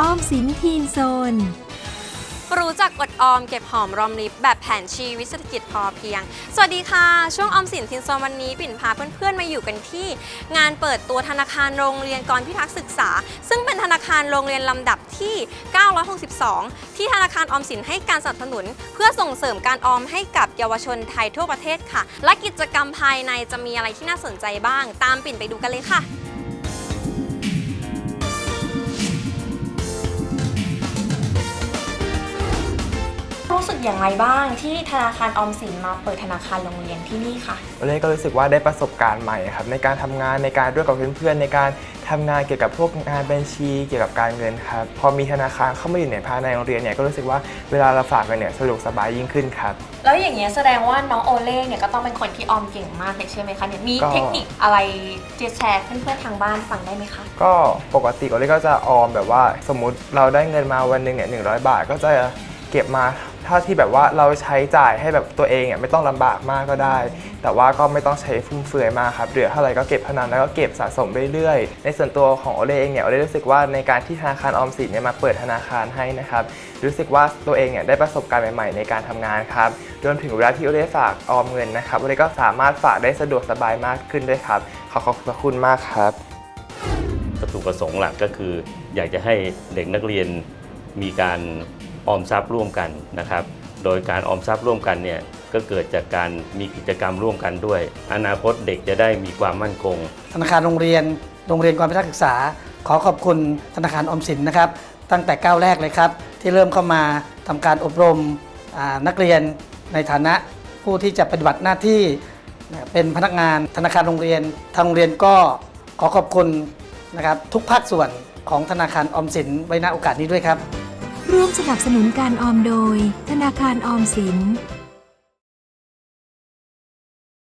ออมสินทีนโซน รู้จักอดออมเก็บหอมรอมริบแบบแผนชีวิตเศรษฐกิจพอเพียง สวัสดีค่ะ ช่วงออมสินทินโซนวันนี้ปิ่นพาเพื่อนๆมาอยู่กันที่ งานเปิดตัวธนาคารโรงเรียนกรพิทักษ์ศึกษา ซึ่งเป็นธนาคารโรงเรียนลำดับที่ 962 ที่ธนาคารออมสินให้การสนับสนุน เพื่อส่งเสริมการออมให้กับเยาวชนไทยทั่วประเทศค่ะ และกิจกรรมภายในจะมีอะไรที่น่าสนใจบ้าง ตามปิ่นไปดูกันเลยค่ะ อย่างไรบ้างที่ธนาคารออมสินมาเปิดธนาคารโรงเรียนที่นี่ค่ะ วันนี้ก็รู้สึกว่าได้ประสบการณ์ใหม่ครับในการทำงานในการร่วมกับเพื่อนๆในการทำงานเกี่ยวกับพวกงานบัญชี เกี่ยวกับการเงินครับพอมีธนาคารเข้ามาอยู่ในภายในโรงเรียนเนี่ยก็รู้สึกว่าเวลาเราฝากเงินเนี่ยสะดวกสบายยิ่งขึ้นครับแล้วอย่างเงี้ยแสดงว่าน้องโอเล่เนี่ยก็ต้องเป็นคนที่ออมเก่งมากเลยใช่ไหมคะเนี่ยมีก็เทคนิคอะไรจะแชร์เพื่อนๆทางบ้านฟังได้ไหมคะก็ปกติโอเล่ก็จะออมแบบว่าสมมุติเราได้เงินมาวันหนึ่งเนี่ยหนึ่งบาทก็จะเก็บมาเท่าที่แบบว่าเราใช้จ่ายให้แบบตัวเองเนี่ยไม่ต้องลำบากมากก็ได้ แต่ว่าก็ไม่ต้องใช้ฟุ่มเฟือยมากครับเหลือเท่าไหร่ก็เก็บเท่านั้นแล้วก็เก็บสะสมเรื่อยๆ ในส่วนตัวของโอเล่เองเนี่ยโอเล่รู้สึกว่าในการที่ธนาคารออมสินเนี่ยมาเปิดธนาคารให้นะครับรู้สึกว่าตัวเองเนี่ยได้ประสบการณ์ใหม่ๆ ในการทำงานครับรวมถึงเวลาที่โอเล่ฝากออมเงินนะครับโอเล่ก็สามารถฝากได้สะดวกสบายมากขึ้นด้วยครับขอขอบพระคุณมากครับวัตถุประสงค์หลักก็คือ อยากจะให้เด็กนักเรียนมีการ ออมทรัพย์ร่วมกันนะครับ โดยการออมทรัพย์ร่วมกันเนี่ยก็เกิดจากการมีกิจกรรมร่วมกันด้วย อนาคตเด็กจะได้มีความมั่นคง ธนาคารโรงเรียน โรงเรียนความพิทักษ์ศึกษา ขอขอบคุณธนาคารออมสินนะครับ ตั้งแต่ก้าวแรกเลยครับ ที่เริ่มเข้ามาทำการอบรมอ่านักเรียนในฐานะผู้ที่จะปฏิบัติหน้าที่นะเป็นพนักงานธนาคารโรงเรียน ทางโรงเรียนก็ขอขอบคุณนะครับทุกภาคส่วนของธนาคารออมสินไว้ณโอกาสนี้ด้วยครับ ร่วมสนับสนุนการออมโดย ธนาคารออมสิน